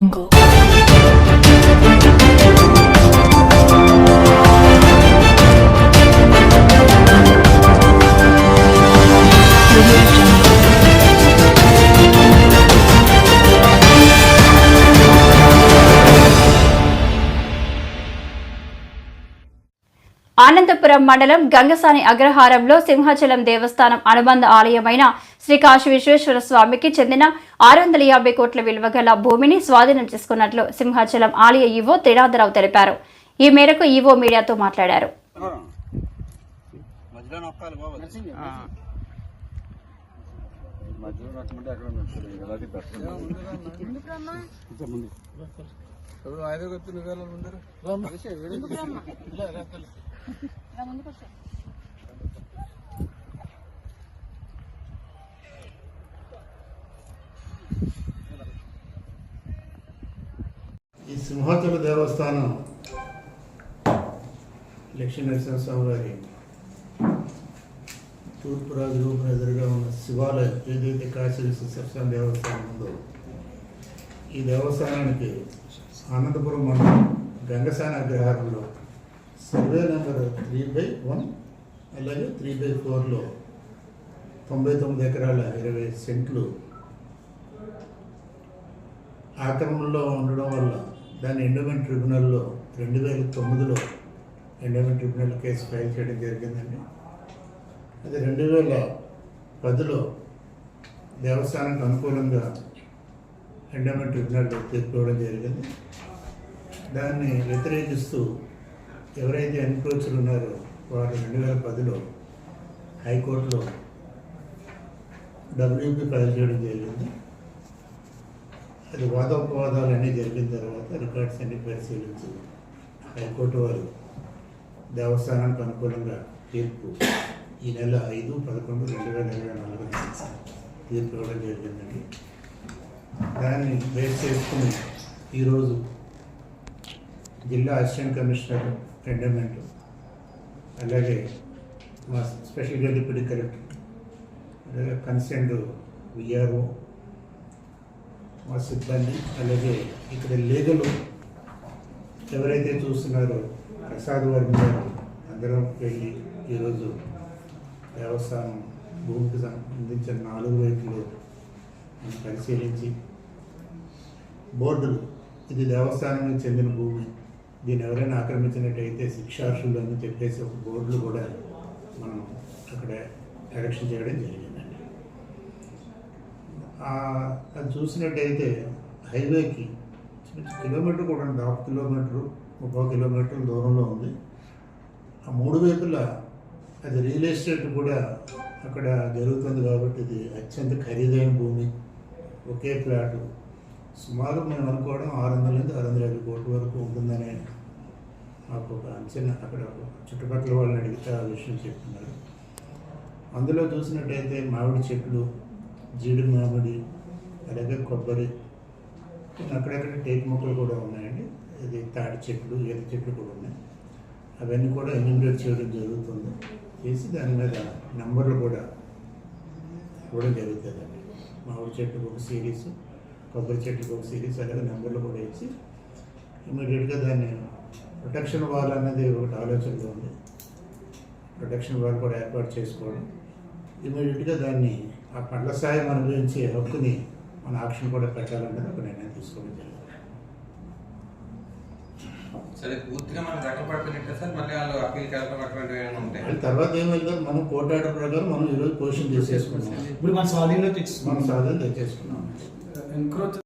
angle Anantapuram మండలం గంగసాని అగ్రహారంలో సింహాచలం దేవస్థానం అనుబంధ ఆలయమైన శ్రీ కాశీ విశ్వేశ్వర స్వామికి చెందిన ఆరు వందల యాభై కోట్ల విలువ గల భూమిని స్వాధీనం చేసుకున్నట్లు సింహాచలం ఆలయ ఈవో త్రినాథరావు తెలిపారు. ఈ మేరకు ఈవో మీడియాతో మాట్లాడారు. ఈ సింహాచల దేవస్థానం లక్ష్మీ నరసింహస్వామి వారి తూర్పు రాజు రూపున ఎదురుగా ఉన్న శివాలయం ఏదైతే కాశీ విశ్వేశ్వరస్వామి దేవస్థానం ఉందో ఈ దేవస్థానానికి అనంతపురం మండలం Gangasana అగ్రహారంలో survey number three by one అలాగే త్రీ బై ఫోర్లో తొంభై తొమ్మిది ఎకరాల ఇరవై సెంట్లు ఆక్రమణలో ఉండడం వల్ల దాన్ని ఎండోమెంట్ ట్రిబ్యునల్లో రెండు వేల తొమ్మిదిలో ఎండోమెంట్ ట్రిబ్యునల్ కేసు ఫైల్ చేయడం జరిగిందండి. అది రెండు వేల పదిలో దేవస్థానానికి అనుకూలంగా ఎండోమెంట్ ట్రిబ్యునల్ తీర్పు జరిగింది. దాన్ని వ్యతిరేకిస్తూ ఎవరైతే ఎన్క్రోచ్లు ఉన్నారో వారు రెండు వేల పదిలో హైకోర్టులో డబ్ల్యూపీ ఫైల్ చేయడం జరిగింది. అది వాదోపవాదాలు అన్నీ జరిగిన తర్వాత రికార్డ్స్ అన్ని పరిశీలించి హైకోర్టు వారు దేవస్థానానికి అనుకూలంగా తీర్పు ఈ నెల ఐదు పదకొండు రెండు వేల ఇరవై నాలుగున తీర్పు ఇవ్వడం జరిగిందండి. దాన్ని బేస్ చేసుకుని ఈరోజు జిల్లా అసిస్టెంట్ కమిషనర్ టెండర్మెంట్. అలాగే మా స్పెషల్ డిప్యూటీ కలెక్టర్ అలాగే కన్సర్న్ విఆర్ఓ మా సిబ్బంది అలాగే ఇక్కడ లీగలు ఎవరైతే చూస్తున్నారో ప్రసాద్ వారి గారు అందరం వెళ్ళి ఈరోజు దేవస్థానం భూమికి సంబంధించిన నాలుగు వైపులు పరిశీలించి బోర్డులు. ఇది దేవస్థానానికి చెందిన భూమి. దీన్ని ఎవరైనా ఆక్రమించినట్టయితే శిక్షార్హులు అని చెప్పేసి ఒక బోర్డులు కూడా మనం అక్కడ ఎలక్షన్ చేయడం జరిగిందండి. అది చూసినట్టయితే హైవేకి కిలోమీటర్ కూడా ఉంది. హాఫ్ కిలోమీటరు ముప్పై కిలోమీటర్ల దూరంలో ఉంది. ఆ మూడు వైపులా అది రియల్ ఎస్టేట్ కూడా అక్కడ జరుగుతుంది కాబట్టి ఇది అత్యంత ఖరీదైన భూమి. ఒకే ప్లాటు సుమారు మేము అనుకోవడం ఆరు వందల నుంచి ఆరు వందల యాభై కోట్ల వరకు ఉంటుందనే మాకు ఒక అంచనా అక్కడ చుట్టుపక్కల వాళ్ళని అడిగితే ఆ విషయం చెప్తున్నారు. అందులో చూసినట్టయితే మామిడి చెట్లు జీడి మామిడి అలాగే కొబ్బరి అక్కడక్కడ టేకు మొక్కలు కూడా ఉన్నాయండి. ఇది తాడి చెట్లు ఈత చెట్లు కూడా ఉన్నాయి. అవన్నీ కూడా ఎన్యూమినేట్ చేయడం జరుగుతుంది. చేసి దాని మీద నెంబర్లు కూడా ఇవ్వడం జరుగుతుందండి మామిడి చెట్లు ఒక సిరీస్ కొబ్బరి చెట్లకు ఒక సిరీస్ అలాగే నెంబర్లు కూడా ఇచ్చి ఇమీడియట్గా దాన్ని ప్రొటెక్షన్ వాల్ అనేది ఒకటి ఆలోచనలో ఉంది. ప్రొటెక్షన్ వాల్ కూడా ఏర్పాటు చేసుకోవడం. ఇమీడియట్గా దాన్ని ఆ పండ్ల సాయం అనుభవించే హక్కుని మన ఆక్షన్ కూడా పెట్టాలన్నది ఒక నిర్ణయం తీసుకోవడం జరిగింది. సరే పూర్తిగా మనం సార్ మళ్ళీ వాళ్ళు అటువంటివి ఏమైనా ఉంటాయి తర్వాత ఏం వెళ్తాం మనం కోర్టు ఆర్డర్ ప్రకారం మనం ఈరోజు పొజిషన్ చేసేసుకున్నాం ఇప్పుడు మన స్వాధీనంలో తెచ్చుకున్నాం. మనం సాధన తెచ్చేసుకున్నాం. ఎన్క్రోచ్